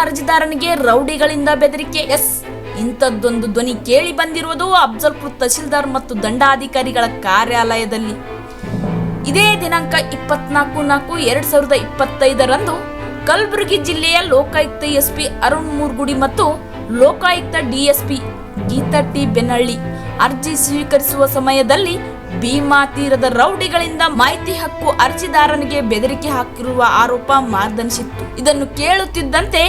ಅರ್ಜಿದಾರನಿಗೆ ರೌಡಿಗಳಿಂದ ಬೆದರಿಕೆ. ಎಸ್. ಇಂಥದ್ದೊಂದು ಧ್ವನಿ ಕೇಳಿ ಬಂದಿರುವುದು ಅಫ್ಜಲ್ಪುರ್ ತಹಶೀಲ್ದಾರ್ ಮತ್ತು ದಂಡಾಧಿಕಾರಿಗಳ ಕಾರ್ಯಾಲಯದಲ್ಲಿ. ಇದೇ ದಿನಾಂಕ ಇಪ್ಪತ್ನಾಲ್ಕು ನಾಲ್ಕು ಎರಡ್ ಸಾವಿರದ ಇಪ್ಪತ್ತೈದರಂದು ಕಲಬುರಗಿ ಜಿಲ್ಲೆಯ ಲೋಕಾಯುಕ್ತ ಎಸ್ಪಿ ಅರುಣ್ ಮೂರ್ಗುಡಿ ಮತ್ತು ಲೋಕಾಯುಕ್ತ ಡಿಎಸ್ಪಿ ಗೀತಾ ಟಿ ಬೆನ್ನಳ್ಳಿ ಅರ್ಜಿ ಸ್ವೀಕರಿಸುವ ಸಮಯದಲ್ಲಿ ಭೀಮಾ ತೀರದ ರೌಡಿಗಳಿಂದ ಮಾಹಿತಿ ಹಕ್ಕು ಅರ್ಜಿದಾರನಿಗೆ ಬೆದರಿಕೆ ಹಾಕಿರುವ ಆರೋಪ ಮಾರ್ದನಿಸಿತ್ತು. ಇದನ್ನು ಕೇಳುತ್ತಿದ್ದಂತೆ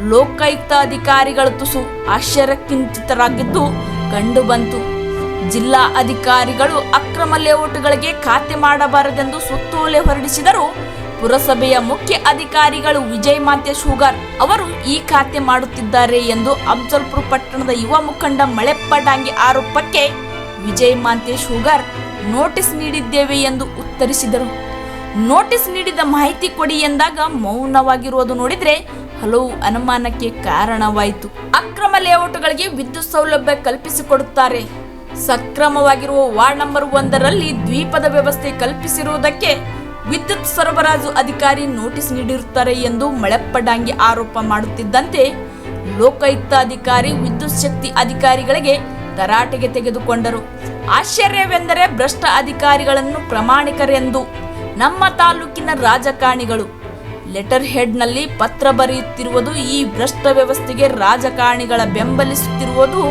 ಲೋಕಾಯುಕ್ತ ಅಧಿಕಾರಿಗಳ ತುಸು ಆಶ್ಚರ್ಯಕ್ಕಿಂಚಿತರಾಗಿದ್ದು ಕಂಡುಬಂತು. ಜಿಲ್ಲಾ ಅಧಿಕಾರಿಗಳು ಅಕ್ರಮ ಲೇಔಟ್ಗಳಿಗೆ ಖಾತೆ ಮಾಡಬಾರದೆಂದು ಸುತ್ತೋಲೆ ಹೊರಡಿಸಿದರು ಪುರಸಭೆಯ ಮುಖ್ಯ ಅಧಿಕಾರಿಗಳು ವಿಜಯ್ ಮಾಂತೇಶ್ ಶುಗರ್ ಅವರು ಈ ಖಾತೆ ಮಾಡುತ್ತಿದ್ದಾರೆ ಎಂದು ಅಫ್ಜಲ್ಪುರ್ ಪಟ್ಟಣದ ಯುವ ಮುಖಂಡ ಮಳೆಪ್ಪ ಡಾಂಗೆ ಆರೋಪಕ್ಕೆ ವಿಜಯ್ ಮಾಂತೇಶ್ ಶುಗರ್ ನೋಟಿಸ್ ನೀಡಿದ್ದೇವೆ ಎಂದು ಉತ್ತರಿಸಿದರು. ನೋಟಿಸ್ ನೀಡಿದ ಮಾಹಿತಿ ಕೊಡಿ ಎಂದಾಗ ಮೌನವಾಗಿರುವುದು ನೋಡಿದ್ರೆ ಹಲವು ಅನುಮಾನಕ್ಕೆ ಕಾರಣವಾಯಿತು. ಅಕ್ರಮ ಲೇಔಟ್ಗಳಿಗೆ ವಿದ್ಯುತ್ ಸೌಲಭ್ಯ ಕಲ್ಪಿಸಿಕೊಡುತ್ತಾರೆ. ಸಕ್ರಮವಾಗಿರುವ ವಾರ್ಡ್ ನಂಬರ್ ಒಂದರಲ್ಲಿ ದ್ವೀಪದ ವ್ಯವಸ್ಥೆ ಕಲ್ಪಿಸಿರುವುದಕ್ಕೆ ವಿದ್ಯುತ್ ಸರಬರಾಜು ಅಧಿಕಾರಿ ನೋಟಿಸ್ ನೀಡಿರುತ್ತಾರೆ ಎಂದು ಮಳೆಪ್ಪಡಾಂಗಿ ಆರೋಪ ಮಾಡುತ್ತಿದ್ದಂತೆ ಲೋಕಾಯುಕ್ತ ಅಧಿಕಾರಿ ವಿದ್ಯುತ್ ಶಕ್ತಿ ಅಧಿಕಾರಿಗಳಿಗೆ ತರಾಟೆಗೆ ತೆಗೆದುಕೊಂಡರು. ಆಶ್ಚರ್ಯವೆಂದರೆ ಭ್ರಷ್ಟ ಅಧಿಕಾರಿಗಳನ್ನು ಪ್ರಮಾಣಿಕರೆಂದು ನಮ್ಮ ತಾಲೂಕಿನ ರಾಜಕಾರಣಿಗಳು ಲೆಟರ್ ಹೆಡ್ನಲ್ಲಿ ಪತ್ರ ಬರೆಯುತ್ತಿರುವುದು, ಈ ಭ್ರಷ್ಟ ವ್ಯವಸ್ಥೆಗೆ ರಾಜಕಾರಣಿಗಳ ಬೆಂಬಲಿಸುತ್ತಿರುವುದು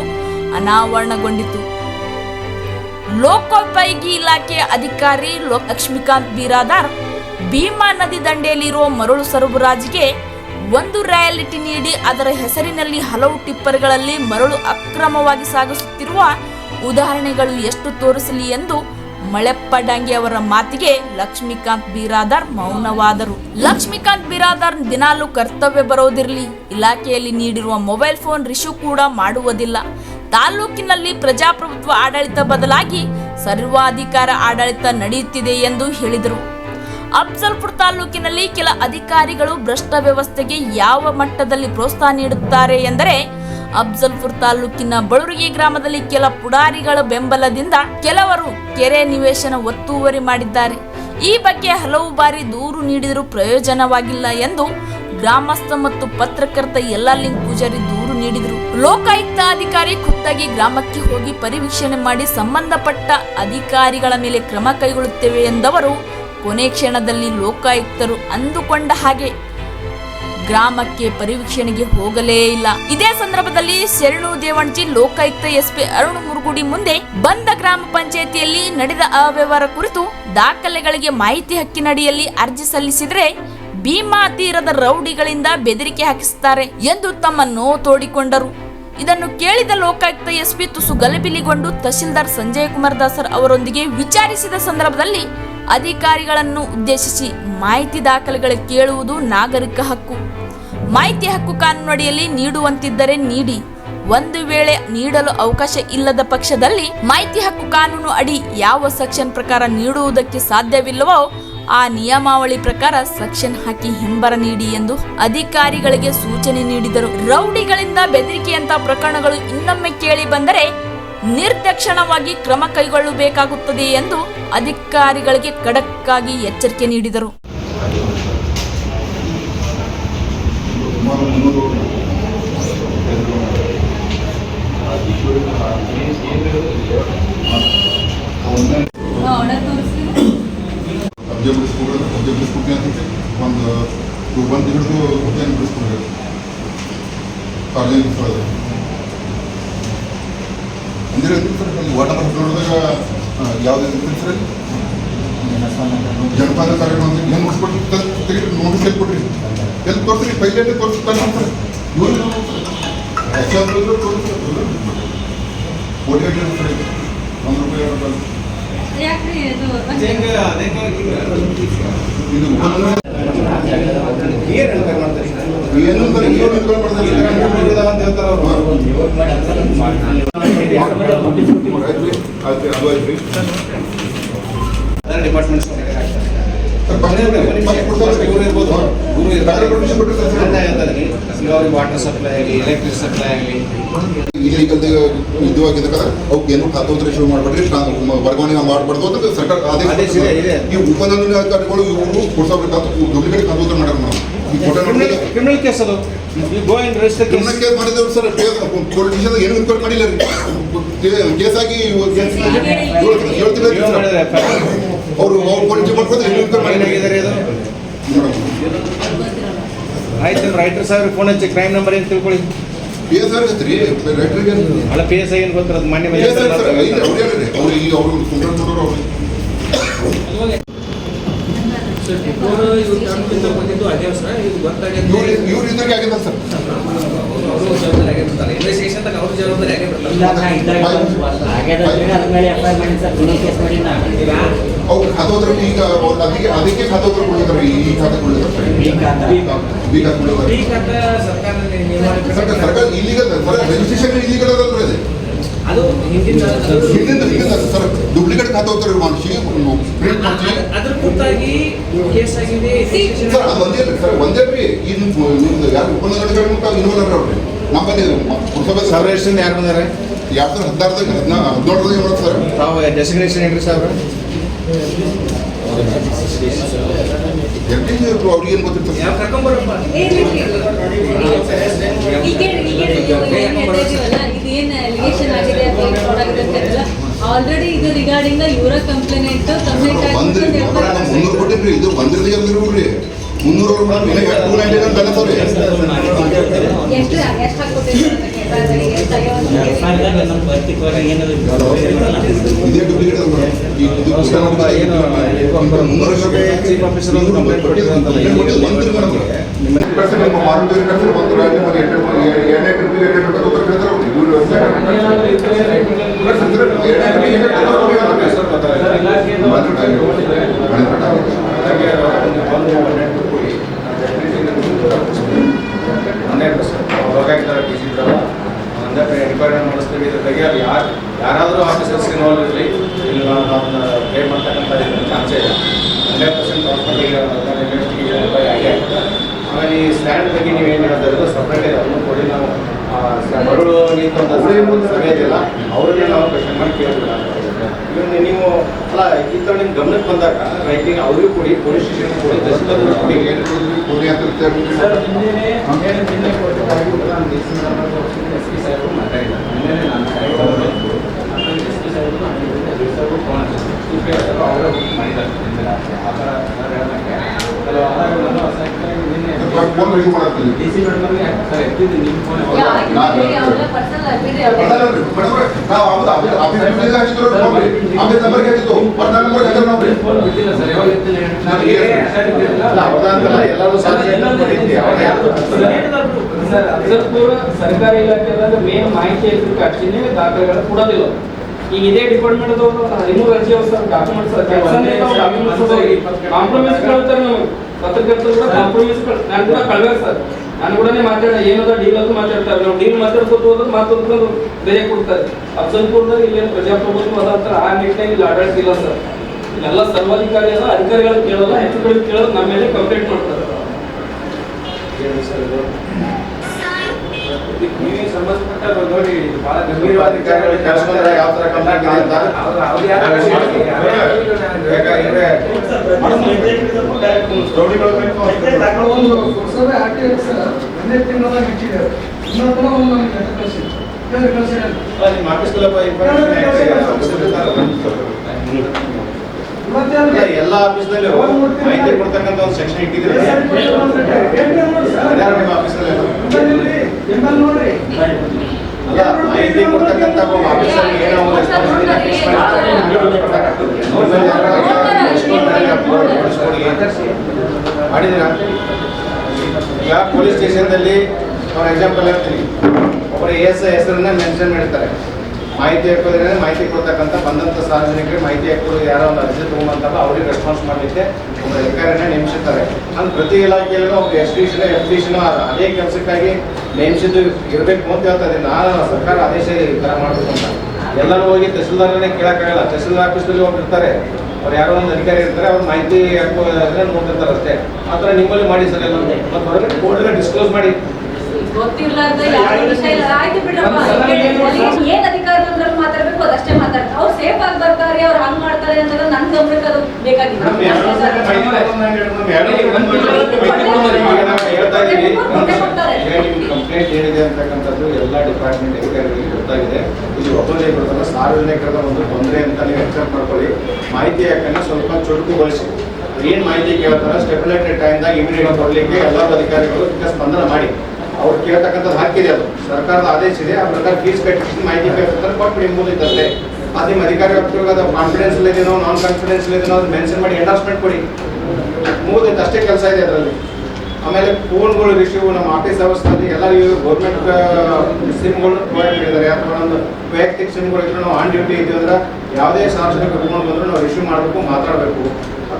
ಅನಾವರಣಗೊಂಡಿತು. ಲೋಕೋಪಯೋಗಿ ಇಲಾಖೆ ಅಧಿಕಾರಿ ಲಕ್ಷ್ಮೀಕಾಂತ್ ಬಿರಾದಾರ್, ಭೀಮಾ ನದಿ ದಂಡೆಯಲ್ಲಿರುವ ಮರಳು ಸರಬರಾಜಿಗೆ ಒಂದು ರಾಯಲಿಟಿ ನೀಡಿ ಅದರ ಹೆಸರಿನಲ್ಲಿ ಹಲವು ಟಿಪ್ಪರ್ಗಳಲ್ಲಿ ಮರಳು ಅಕ್ರಮವಾಗಿ ಸಾಗಿಸುತ್ತಿರುವ ಉದಾಹರಣೆಗಳು ಎಷ್ಟು ತೋರಿಸಲಿ ಎಂದು ಮಳೆಪ್ಪ ಡಾಂಗೆ ಅವರ ಮಾತಿಗೆ ಲಕ್ಷ್ಮೀಕಾಂತ್ ಬಿರಾದಾರ್ ಮೌನವಾದರು. ಲಕ್ಷ್ಮೀಕಾಂತ್ ಬಿರಾದಾರ್ ದಿನಾಲು ಕರ್ತವ್ಯ ಬರೋದಿರಲಿ. ಇಲಾಖೆಯಲ್ಲಿ ನೀಡಿರುವ ಮೊಬೈಲ್ ಫೋನ್ ರಿಶ್ಯೂ ಕೂಡ ಮಾಡುವುದಿಲ್ಲ. ತಾಲೂಕಿನಲ್ಲಿ ಪ್ರಜಾಪ್ರಭುತ್ವ ಆಡಳಿತ ಬದಲಾಗಿ ಸರ್ವಾಧಿಕಾರ ಆಡಳಿತ ನಡೆಯುತ್ತಿದೆ ಎಂದು ಹೇಳಿದರು. ಅಫ್ಜಲ್ಪುರ್ ತಾಲೂಕಿನಲ್ಲಿ ಕೆಲ ಅಧಿಕಾರಿಗಳು ಭ್ರಷ್ಟ ವ್ಯವಸ್ಥೆಗೆ ಯಾವ ಮಟ್ಟದಲ್ಲಿ ಪ್ರೋತ್ಸಾಹ ನೀಡುತ್ತಾರೆ ಎಂದರೆ ಅಫ್ಜಲ್ಪುರ್ ತಾಲೂಕಿನ ಬಳುರಿಗೆ ಗ್ರಾಮದಲ್ಲಿ ಕೆಲ ಪುಡಾರಿಗಳ ಬೆಂಬಲದಿಂದ ಕೆಲವರು ಕೆರೆ ನಿವೇಶನ ಒತ್ತುವರಿ ಮಾಡಿದ್ದಾರೆ. ಈ ಬಗ್ಗೆ ಹಲವು ಬಾರಿ ದೂರು ನೀಡಿದರೂ ಪ್ರಯೋಜನವಾಗಿಲ್ಲ ಎಂದು ಗ್ರಾಮಸ್ಥ ಮತ್ತು ಪತ್ರಕರ್ತ ಯಲ್ಲಾಲಿಂಗ್ ಪೂಜಾರಿ ದೂರು ನೀಡಿದರು. ಲೋಕಾಯುಕ್ತ ಅಧಿಕಾರಿ ಖುದ್ದಾಗಿ ಗ್ರಾಮಕ್ಕೆ ಹೋಗಿ ಪರಿವೀಕ್ಷಣೆ ಮಾಡಿ ಸಂಬಂಧಪಟ್ಟ ಅಧಿಕಾರಿಗಳ ಮೇಲೆ ಕ್ರಮ ಕೈಗೊಳ್ಳುತ್ತೇವೆ ಎಂದವರು ಕೊನೆ ಕ್ಷಣದಲ್ಲಿ ಲೋಕಾಯುಕ್ತರು ಅಂದುಕೊಂಡ ಹಾಗೆ ಗ್ರಾಮಕ್ಕೆ ಪರಿವೀಕ್ಷಣೆಗೆ ಹೋಗಲೇ ಇಲ್ಲ. ಇದೇ ಸಂದರ್ಭದಲ್ಲಿ ಶರಣು ದೇವಣ್ಜಿ ಲೋಕಾಯುಕ್ತ ಎಸ್ಪಿ ಅರುಣ್ ಮುರುಗುಡಿ ಮುಂದೆ ಬಂದ ಗ್ರಾಮ ಪಂಚಾಯಿತಿಯಲ್ಲಿ ನಡೆದ ಅವ್ಯವಹಾರ ಕುರಿತು ದಾಖಲೆಗಳಿಗೆ ಮಾಹಿತಿ ಹಕ್ಕಿನಡಿಯಲ್ಲಿ ಅರ್ಜಿ ಸಲ್ಲಿಸಿದರೆ ಭೀಮಾ ತೀರದ ರೌಡಿಗಳಿಂದ ಬೆದರಿಕೆ ಹಾಕಿಸುತ್ತಾರೆ ಎಂದು ತಮ್ಮ ನೋವು ತೋಡಿಕೊಂಡರು. ಇದನ್ನು ಕೇಳಿದ ಲೋಕಾಯುಕ್ತ ಎಸ್ಪಿ ತುಸು ಗಲಿಬಿಲಿಗೊಂಡು ತಹಶೀಲ್ದಾರ್ ಸಂಜಯ್ ಕುಮಾರ್ ದಾಸರ್ ಅವರೊಂದಿಗೆ ವಿಚಾರಿಸಿದ ಸಂದರ್ಭದಲ್ಲಿ ಅಧಿಕಾರಿಗಳನ್ನು ಉದ್ದೇಶಿಸಿ ಮಾಹಿತಿ ದಾಖಲೆಗಳು ಕೇಳುವುದು ನಾಗರಿಕ ಹಕ್ಕು. ಮಾಹಿತಿ ಹಕ್ಕು ಕಾನೂನಡಿಯಲ್ಲಿ ನೀಡುವಂತಿದ್ದರೆ ನೀಡಿ. ಒಂದು ವೇಳೆ ನೀಡಲು ಅವಕಾಶ ಇಲ್ಲದ ಪಕ್ಷದಲ್ಲಿ ಮಾಹಿತಿ ಹಕ್ಕು ಕಾನೂನು ಅಡಿ ಯಾವ ಸೆಕ್ಷನ್ ಪ್ರಕಾರ ನೀಡುವುದಕ್ಕೆ ಸಾಧ್ಯವಿಲ್ಲವೋ ಆ ನಿಯಮಾವಳಿ ಪ್ರಕಾರ ಸೆಕ್ಷನ್ ಹಾಕಿ ಹಿಂಬರ ನೀಡಿ ಎಂದು ಅಧಿಕಾರಿಗಳಿಗೆ ಸೂಚನೆ ನೀಡಿದರು. ರೌಡಿಗಳಿಂದ ಬೆದರಿಕೆಯಂತಹ ಪ್ರಕರಣಗಳು ಇನ್ನೊಮ್ಮೆ ಕೇಳಿ ಬಂದರೆ ನಿರ್ದಕ್ಷಣವಾಗಿ ಕ್ರಮ ಕೈಗೊಳ್ಳಬೇಕಾಗುತ್ತದೆ ಎಂದು ಅಧಿಕಾರಿಗಳಿಗೆ ಖಡಕ್ಕಾಗಿ ಎಚ್ಚರಿಕೆ ನೀಡಿದರು. ಒಂದು ಹುದ್ದೆಯನ್ನು ಬಿಡಿಸ್ಕೊಡ್ರಿ ಸಾರ್ವಜನಿಕ ಸ್ಥಳದಲ್ಲಿ ಅಂದ್ರೆ ಏನು ಸರ್ ಒಂದು ವಾರ್ಡ್ ನಂಬರ್ ನೋಡಿದಾಗ ಯಾವ್ದು ಸರ್ ಜನಪದ ಕಾರ್ಯಕ್ರಮ ಅಂತ ಏನು ತೆಗಿರಿ ನೋಟಿಸ್ ಎಲ್ಲಿ ಕೊಡ್ರಿ ಎಲ್ಲಿ ತೋರಿಸ್ರಿ ಪೈಲೆ ತೋರಿಸ್ತಾನೆ ಸರ್ ಇವರು ತೋರಿಸ್ತಾರೆ ಒಂದು ರೂಪಾಯಿ ಇದು ಏನು ಅದು ಆಯ್ತು ಡಿಪಾರ್ಟ್ಮೆಂಟ್ಸ್ ವಾಟರ್ ಸಪ್ಲೈ ಆಗಲಿ ಎಲೆಕ್ಟ್ರಿಕ್ ಸಪ್ಲೈ ಆಗಲಿ ಇದು ಆಗಿದೆ ಅವಕ್ಕೆ ಏನು ಹತ್ತೋತ್ರ ಶುರು ಮಾಡ್ಬಿಡ್ರಿ ವರ್ಗಾವಣೆ ಮಾಡ್ಬಾರ್ದು ಅಂತ ಸರ್ಕಾರ ಆದೇಶ ಇದೆ, ಈ ಉಪನಂದನಾಧಿಕಾರಿಗಳು ಇವರು ಕೊಡ್ಸೋಬೇಕಂತ ಡೂಪ್ಲಿಕೇಟ್ ಹತ್ತೋತ್ರ ಮಾಡ್ಯಾರ ನಾವು ಕ್ರಿಮಿನಲ್ ಕೇಸ್ ಅದು you go and register case criminal case ಮಾಡಿದವರು ಸರ್ ಏನು ಮಾಡಿಲ್ಲ ರೀ? ಕೇಸ್ ಆಗಿ ಏಳು ತಿಂಗಳು ಅವರು ಅವ್ರು ಇದು? ಆಯ್ತು ರೈಟರ್ ಸರ್ ಫೋನ್ ಹಚ್ಚಿ ಕ್ರೈಮ್ ನಂಬರ್ ಏನು ತಿಳ್ಕೊಳ್ಳಿ? ಪಿ ಎಸ್ ಆರ್ ಐತ್ರಿ ರೈಟ್ರಿಗೆ ಅಲ್ಲ ಪಿ ಎಸ್ ಐ ಏನು ಗೊತ್ತಿರೋದು ಮಾನ್ಯ ಅವ್ರು ಹೇಳ್ರಿ ಅವ್ರು ಕಂಪ್ಲೇಂಟ್ ಕೊಟ್ಟರು ಅವ್ರು. ಸರ್ ಇವ್ರು ಇವ್ರು ಇವ್ರು ಇದ್ರಿಗೆ ಆಗಿದೆ ಸರ್ ಅವರು ಜವಾಬ್ದಾರಿ ಆಗೇ ಬರ್ತಾರೆ ಇನ್ವೆಸ್ಟಿಗೇಷನ್ ತಗ ಅವ್ರ ಜವಾಬ್ದಾರಿ ಆಗೇ ಬರ್ತಾರೆ ಇಲ್ಲ ನಾ ಇದ್ದಾಗ ಆಗ್ಯದ ಅಂತೇಳಿ ಅದ್ರ ಮೇಲೆ ಎಫ್ ಐ ಆರ್ ಮಾಡಿ ಸರ್ ಗುಣ ಕೇಸ್ ಮಾಡಿ ನಾ ಅವ್ರು ಖಾತೋದ್ರ ಈಗ ಅದಕ್ಕೆ ಅದಕ್ಕೆ ಖಾತೋದ್ರ ಕೊಡಿದಾರೆ ಈ ಖಾತೆ. ಬಿ ಖಾತೆ ಸರ್ಕಾರ ಇಲ್ಲಿಗಲ್ ರಿಜಿಸ್ಟ್ರೇಷನ್ ಇಲ್ಲಿಗಲ್ ಅದಲ್ರಿ ಹಿಂದಿಂದ ಹಿಂದಿಂದ ಸರ್ ಡೂಪ್ಲಿಕೇಟ್ ಖಾತೆ ಹೋಗ್ತಾರೆ ಮನುಷ್ಯ ಪ್ರಿಂಟ್ ಮಾಡಿಸಿ ಅದ್ರ ಕುರಿತಾಗಿ ಕೇಸ್ ಆಗಿದೆ ಸರ್ ಅದು ಒಂದೇ ಸರ್ ಒಂದೇ ರೀ ನಿಮ್ದು ಯಾರು ಉಪನಗರಗಳ ಮುಖ ಇನ್ವಾಲ್ವ್ ಅವ್ರಿ ನಮ್ಮಲ್ಲಿ ಪುರಸಭೆ ಸಾವಿರ ಯಾರು ಬಂದಾರೆ? ಎರಡು ಸಾವಿರದ ಹದಿನಾರದಾಗ ಹದಿನಾ ಹದಿನೇಳದಾಗ ಏನು ಸರ್. ತಾವು ಡೆಸಿಗ್ನೇಷನ್ ಏನ್ರಿ ಸರ್ ಎಲ್ ಟಿ ಅವ್ರಿಗೆ ಏನು ಗೊತ್ತಿರ್ತದೆ ಯಾವ ಕರ್ಕೊಂಬರಪ್ಪ ಆಲ್ರೆಡಿ ಇದು ರಿಗಾರ್ಡಿಂಗ್ ಇವರ ಕಂಪ್ಲೇಂಟ್ ಬಂದ್ರಿ ನಾವು ಮುನ್ನೂರು ಕೊಟ್ಟಿದ್ರಿ ಇದು ಬಂದಿರಲಿ ಮುನ್ನೂರು ಟೂ ನೈಂಟಿ ನೈನ್ ಬ್ಯಾಲೆನ್ಸ್ ಎಷ್ಟು ಎಷ್ಟು ಹಾಕ್ಕೊಟ್ಟಿದ್ದಾರೆ ಎಷ್ಟು ಇದೇ ಡೂಪ್ಲಿಕೇಟ್ ಅದು ಮೇಡಮ್. ಈ ಇದು ಪುಸ್ತಕ ನೋಡಿದ್ರೆ ಏನು ಮುನ್ನೂರು ಚೀಫ್ ಆಫೀಸರ್ ಒಂದು ಕಂಪ್ಲೇಂಟ್ ಕೊಟ್ಟಿದ್ರು. ಬಂದ್ರಿ ಮೇಡಮ್ ನಿಮ್ಮ ಒಂದು ರಾಜ್ಯ ಎರಡನೇ ಟ್ರಿಪ್ಪಿಗೆ ಕೇಳಿದ್ರೆ ಅವ್ರು ಇವ್ರು ಎರಡನೇ ಹನ್ನೆರಡು ಪರ್ಸೆಂಟ್ ಹೋಗಾಗ್ತಾರೆ ಟಿ ಸಿ ಬಿಡಲ್ಲ ಅಂದರೆ ಎನ್ಕ್ವೈರಿ ಮಾಡಿಸ್ತೀವಿ ಇದ್ರ ಬಗ್ಗೆ ಅದು ಯಾರು ಯಾರಾದರೂ ಆಫೀಸರ್ಸ್ ಇನ್ವಾಲ್ವ್ ಇರಲಿ ಇಲ್ಲಿ ನಾವು ಅದನ್ನ ಪೇ ಮಾಡ್ತಕ್ಕಂಥ ಚಾನ್ಸೇ ಇಲ್ಲ ಹಂಡ್ರೆಡ್ ಪರ್ಸೆಂಟ್ ಹಾಸ್ಪಿಟಲ್ಗೆ ಇನ್ವೆಸ್ಟಿಗೇಷನ್ ಆಗೇ ಆಗುತ್ತೆ ಸ್ಟ್ಯಾಂಡ್ ಬಗ್ಗೆ ನೀವು ಏನು ಹೇಳ್ತಾ ಸಪ್ರೇಟ್ ಅದನ್ನು ಕೊಡಿ, ನಾವು ಮರಳು ನಿಂತೊಂದು ನಾವು ಕ್ವಶನ್ ಮಾಡಿ ಕೇಳ್ಬೇಕಾಗ್ತದೆ ಇವನ್ನ ನೀವು, ಅಲ್ಲ ಈ ಥರ ನಿಮ್ಮ ಗಮನಕ್ಕೆ ಬಂದಾಗ ರೈಟಿಂಗ್ ಅವ್ರಿಗೂ ಕೊಡಿ ಪೊಲೀಸ್ ಸ್ಟೇಷನ್ ಕೊಡಿ. ತಹಸೀಲ್ದಾರ್ಗೂ ಕೊಡಿ ಏನು ಕೊನೆ ಅಂತ ಸರ್ ನಿನ್ನೆ ನಿನ್ನೆ ಕೊಟ್ಟಿದ್ದಾಗಿ ನಾನು ನಿನ್ನೆ ನಾನು ಎಸ್ ಪಿ ಸಾಹೇಬರು. ಆ ಥರ ಸರ್ಕಾರಿ ಇಲಾಖೆ ಮೇನ್ ಮಾಹಿತಿ ಇರ್ಬೇಕು ಅಷ್ಟೇ ದಾಖಲೆಗಳು ಕೊಡೋದಿಲ್ಲ ಈಗ ಇದೇ ಡಿಪಾರ್ಟ್ಮೆಂಟ್ ಹದಿಮೂರು ಅರ್ಜಿ ಸರ್ ಡಾಕ್ಯುಮೆಂಟ್ಸ್ ಕಾಂಪ್ರಮೈಸ್ ಕೇಳ್ತಾರೆ ನಾವು. ಪತ್ರಕರ್ತರು ಕೂಡ ಕಾಂಪ್ರಮೈಸ್ ನಾನು ಕೂಡ ಕಳ್ವೆ ಸರ್. ನಾನು ಕೂಡ ಮಾತಾಡ ಏನದ ಡೀಲ್ ಅಂತ ಮಾತಾಡ್ತಾರೆ. ನಾವು ಡೀಲ್ ಮಾತಾಡ್ಕೊತ ಹೋದ್ರೆ ಮಾತಾಡ್ಕೊಂಡು ಬೇರೆ ಕೊಡ್ತಾರೆ. ಅಫಜಲ್ಪುರದಾಗ ಇಲ್ಲಿ ಪ್ರಜಾಪ್ರಭುತ್ವ ಅದ ಅಂತ ಆ ನಿಟ್ಟಿನಲ್ಲಿ ಇಲ್ಲಿ ಆಡಳಿತ ಇಲ್ಲ ಸರ್. ಇಲ್ಲೆಲ್ಲ ಸರ್ವಾಧಿಕಾರಿ ಅದ ಅಧಿಕಾರಿಗಳು ಕೇಳೋಲ್ಲ, ಹೆಚ್ಚು ಕೇಳೋದು ನಮ್ಮ ಮೇಲೆ ಕಂಪ್ಲೇಂಟ್ ಮಾಡ್ತಾರೆ. ಎಲ್ಲ ಆಫೀಸ್ನಲ್ಲಿ ಮಾಹಿತಿ ಕೊಡ್ತಕ್ಕಂಥ ಒಂದು ಸೆಕ್ಷನ್ ಆಫೀಸಲ್ಲಿ ಮಾಹಿತಿ ಕೊಡ್ತಕ್ಕಂಥ ಒಬ್ಬ ಆಫೀಸರ್ಗೆ ಏನೋ ಒಂದು ಮಾಡಿದ್ದೀರಾ? ಈಗ ಪೊಲೀಸ್ ಸ್ಟೇಷನ್ದಲ್ಲಿ ಫಾರ್ ಎಕ್ಸಾಂಪಲ್ ಹೇಳ್ತೀನಿ. ಒಬ್ಬರು ಎ ಎಸ್ ಹೆಸರನ್ನ ಮೆನ್ಷನ್ ಮಾಡಿರ್ತಾರೆ ಮಾಹಿತಿ ಹಾಕೋದ್ರೆ ಮಾಹಿತಿ ಕೊಡ್ತಕ್ಕಂಥ ಬಂದಂಥ ಸಾರ್ವಜನಿಕರಿಗೆ ಮಾಹಿತಿ ಹಾಕೋದು ಯಾರೋ ಒಂದು ಅರ್ಜಿ ತೊಗೊಂಬಂತಲ್ಲ ಅವ್ರಿಗೆ ರೆಸ್ಪಾನ್ಸ್ ಮಾಡಲಿಕ್ಕೆ ಒಬ್ಬ ಅಧಿಕಾರಿನ ನೇಮಿಸುತ್ತಾರೆ ಅಂದ್ರೆ ಪ್ರತಿ ಇಲಾಖೆಯಲ್ಲೂ ಒಬ್ಬ ಎಸ್ ಡಿ ಸಿನ, ಎಫ್ ಡಿ ಶಿನೋ ಅದೇ ಕೆಲಸಕ್ಕಾಗಿ ನೇಮಿಸಿದ್ದು ಇರಬೇಕು ಅಂತ ಹೇಳ್ತಾರೆ ನಾನು ಸರ್ಕಾರ ಆದೇಶ ಈ ಥರ ಮಾಡಬೇಕು ಅಂತ. ಎಲ್ಲರೂ ಹೋಗಿ ತಹಸೀಲ್ದಾರನೇ ಕೇಳೋಕ್ಕಾಗಲ್ಲ. ತಹಸೀಲ್ದಾರ್ ಆಫೀಸಲ್ಲಿ ಒಬ್ರು ಇರ್ತಾರೆ. ಅವ್ರು ಯಾರೋ ಒಂದು ಅಧಿಕಾರಿ ಇರ್ತಾರೆ, ಅವ್ರು ಮಾಹಿತಿ ಹಾಕೋದ್ರೆ ನೋಡ್ತಿರ್ತಾರೆ ಅಷ್ಟೇ. ಆ ಥರ ನಿಮ್ಮಲ್ಲಿ ಮಾಡಿ ಸರ್ ಎಲ್ಲ ಮತ್ತು ಹೊರಗಡೆ ಕೋರ್ಟ್ಗೆ ಡಿಸ್ಕ್ಲೋಸ್ ಮಾಡಿ. ಗೊತ್ತಿರ್ಲಾರ್ದ ಯಾವ ವಿಷಯ ಇಲ್ಲ. ಆಯ್ತು ಬಿಡ್ರಪ್ಪ ಏನ್ ಅಧಿಕಾರದಂದ್ರಲ್ಲಿ ಮಾತಾಡ್ಬೇಕು ಅದಷ್ಟೇ ಮಾತಾಡ್ತಾರೆ. ಅವ್ರು ಸೇಫ್ ಆಗಿ ಬರ್ತಾರೆ ಅವ್ರು ಹಂಗ್ ಮಾಡ್ತಾರೆ ಅಂತಂದ್ರೆ ನನ್ ಗಮನಕ್ಕೆ ಅದು ಕಂಪ್ಲೇಂಟ್ ಏನಿದೆ ಅಂತಕ್ಕಂಥದ್ದು ಎಲ್ಲ ಡಿಪಾರ್ಟ್ಮೆಂಟ್ ಅಧಿಕಾರಿಗಳಿಗೆ ಗೊತ್ತಾಗಿದೆ. ಇದು ಒಬ್ಬರೇ ಬರ್ತಲ್ಲ ಸಾರ್ವಜನಿಕರ ಒಂದು ತೊಂದರೆ ಅಂತಲೇ ನೀವು ಮಾಡ್ಕೊಳ್ಳಿ ಮಾಹಿತಿ ಯಾಕಂದ್ರೆ ಸ್ವಲ್ಪ ಚುರುಕುಗೊಳಿಸಿ. ಏನು ಮಾಹಿತಿ ಕೇಳ್ತಾರೆ ಸ್ಟೆಪ್ಯುಲೇಟೆಡ್ ಟೈಮ್ದಾಗ ಇಮಿಡಿಯೇಟ್ ಕೊಡಲಿಕ್ಕೆ ಎಲ್ಲ ಅಧಿಕಾರಿಗಳು ಸ್ಪಂದನ ಮಾಡಿ. ಅವ್ರು ಕೇಳ್ತಕ್ಕಂಥದ್ದು ಹಾಕಿದೆ ಅದು. ಸರ್ಕಾರದ ಆದೇಶ ಇದೆ ಆ ಪ್ರಕಾರ ಫೀಸ್ ಕಟ್ಟಿ ಮಾಹಿತಿ ಕೇಳ್ತಾರೆ ಕೊಟ್ಟು ಎಂಬುದು ಇದ್ದಷ್ಟೇ ಅದು ನಿಮ್ಮ ಅಧಿಕಾರಿ ವ್ಯಕ್ತಿಗಳಿಗೆ ಕಾನ್ಫಿಡೆನ್ಸ್ ಇಲ್ಲದೇನೋ ನಾನ್ ಕಾನ್ಫಿಡೆನ್ಸ್ ಇಲ್ಲದೇನೋ ಅದು ಮೆನ್ಷನ್ ಮಾಡಿ ಎಂಡಾರ್ಸ್ಮೆಂಟ್ ಕೊಡಿ. ಮುಗಿದೈತೆ ಅಷ್ಟೇ ಕೆಲಸ ಇದೆ ಅದರಲ್ಲಿ. ಆಮೇಲೆ ಫೋನ್ಗಳು ರಿಸೀವ್ ನಮ್ಮ ಆಫೀಸ್ ಅವಸ್ಥೆಯಲ್ಲಿ ಎಲ್ಲ ಗೌರ್ಮೆಂಟ್ ಸಿಮ್ಗಳು ಪ್ರೊವೈಡ್ ಮಾಡಿದ್ದಾರೆ. ಅಥವಾ ಒಂದು ವೈಯಕ್ತಿಕ ಸಿಮ್ಗಳು ಇದ್ರೆ ನಾವು ಆನ್ ಡ್ಯೂಟಿ ಇದ್ದೀವಿ ಅಂದ್ರೆ ಯಾವುದೇ ಸಾರ್ವಜನಿಕ ಫೋನ್ ಬಂದರೂ ನಾವು ರಿಸೀವ್ ಮಾಡಬೇಕು, ಮಾತಾಡಬೇಕು.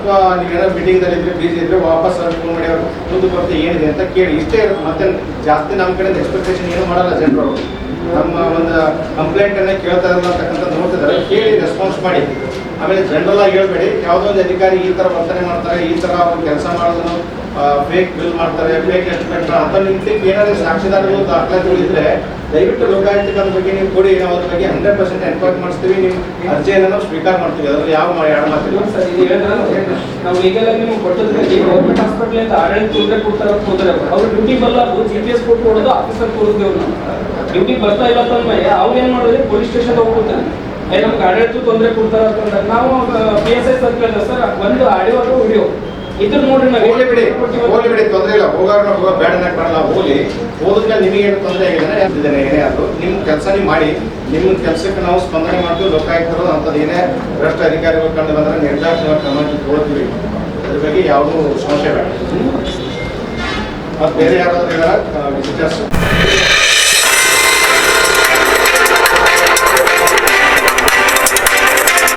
ಅಥವಾ ನೀವೇನೋ ಮೀಟಿಂಗ್ದಲ್ಲಿ ಇದ್ರೆ ಬಿಸಿ ಇದ್ರೆ ವಾಪಸ್ ಫೋನ್ ಮಾಡಿ ಅವರು, ಮುಂದೆ ಬರ್ತಾ ಏನಿದೆ? ಅಂತ ಕೇಳಿ. ಇಷ್ಟೇ ಇರುತ್ತೆ. ಮತ್ತೆ ಜಾಸ್ತಿ ನಮ್ಮ ಕಡೆ ಎಕ್ಸ್ಪೆಕ್ಟೇಷನ್ ಏನು ಮಾಡಲ್ಲ ಜನರು. ನಮ್ಮ ಒಂದು ಕಂಪ್ಲೇಂಟ್ ಅನ್ನ ಕೇಳ್ತಾ ಇರಲ್ಲ ಅಂತಕ್ಕಂಥ ನೋಡ್ತಿದ್ದಾರೆ. ಕೇಳಿ ರೆಸ್ಪಾನ್ಸ್ ಮಾಡಿ. ಆಮೇಲೆ ಜನರಲ್ ಆಗಿ ಹೇಳ್ಬೇಡಿ. ಯಾವುದೋ ಒಂದು ಅಧಿಕಾರಿ ಈ ತರ ವರ್ತನೆ ಮಾಡ್ತಾರೆ, ಈ ತರ ಅವ್ರು ಕೆಲಸ ಮಾಡೋದನ್ನು ಫೇಕ್ ಬಿಲ್ ಮಾಡ್ತಾರೆ ಫೇಕ್ ಎಸ್ಟಿಮೇಟ್ ಅಂತ ನಿಮ್ಗೆ ಏನಾದ್ರೂ ಸಾಕ್ಷಿದಾರರು ದಾಖಲಾತಿಗಳು ಇದ್ರೆ, ದಯವಿಟ್ಟು ಅದ್ರ ಬಗ್ಗೆ ನೀವು ಕೊಡಿ, ನಾವು ಅದ್ರ ಬಗ್ಗೆ ಹಂಡ್ರೆಡ್ ಪರ್ಸೆಂಟ್ ಎನ್ಕ್ವೈರಿ ಮಾಡಿಸ್ತೀವಿ ನಿಮ್ಮ ಅರ್ಜಿಯನ್ನು ನಾವು ಸ್ವೀಕಾರ ಮಾಡ್ತೀವಿ, ಅದ್ರಲ್ಲಿ ಯಾವ ಮಾಡಿ ಎರಡು ಮಾಡ್ತೀವಿ ಸರ್, ಇದು ನಾವು ಈಗೆಲ್ಲ ನಿಮ್ಗೆ ಕೊಟ್ಟದ್ರಲ್ಲಿ ಗೌರ್ಮೆಂಟ್ ಹಾಸ್ಪಿಟಲ್ ಅಂತ ಆಡಳಿತ ತೊಂದರೆ ಕೊಡ್ತಾರ ಹೋದ್ರೆ, ಅವ್ರು ಡ್ಯೂಟಿ ಬಲ್ಲ ಜಿ ಪಿ ಎಸ್ ಕೊಟ್ಟು ಕೊಡೋದು ಆಫೀಸರ್ ಕೊಡಿಸ್ತೇವೆ ನಾವು ಡ್ಯೂಟಿ ಬರ್ತಾ ಇಲ್ಲ ತಂದ್ಮೇಲೆ ಅವ್ರು ಏನು ಮಾಡಿದ್ರೆ ಪೊಲೀಸ್ ಸ್ಟೇಷನ್ ಹೋಗ್ಬಿಡ್ತಾರೆ. ನಮ್ಗೆ ಆಡಳಿತ ತೊಂದರೆ ಕೊಡ್ತಾರ ಅಂತಂದ್ರೆ ನಾವು P S I circle sir ಒಂದು ಆಡಿಯೋ ಅಥವಾ ವಿಡಿಯೋ ಇದ್ರ ನೋಡ್ರಿ ನಾವು ಹೋಗ್ಲಿ ಬಿಡಿ ಹೋಗ್ಲಿ ಬಿಡಿ ತೊಂದರೆ ಇಲ್ಲ. ಹೋಗಾರ ಹೋಗೋ ಬೇಡ ನಾಟ್ ಮಾಡಲ್ಲ ಹೋಗ್ಲಿ. ಹೋದಕ್ಕೆ ನಿಮಗೆ ಏನು ತೊಂದರೆ ಇದ್ದೇನೆ ಏನೇ ಅದು ನಿಮ್ಮ ಕೆಲಸ ನೀವು ಮಾಡಿ. ನಿಮ್ಮ ಕೆಲಸಕ್ಕೆ ನಾವು ಸ್ಪಂದನೆ ಮಾಡ್ತೀವಿ ಲೋಕಾಯುಕ್ತರು ಅಂಥದ್ದು ಏನೇ ಭ್ರಷ್ಟ ಅಧಿಕಾರಿಗಳು ಕಂಡು ಬಂದ್ರೆ ನಿರ್ಧಾರ ಕ್ರಮ ತಗೊಳ್ತೀವಿ. ಅದ್ರ ಬಗ್ಗೆ ಯಾವುದೂ ಸಮಸ್ಯೆ ಬೇಡ. ಮತ್ತು ಬೇರೆ ಯಾರಾದ್ರೂ ವಿಸಿಟರ್ಸ್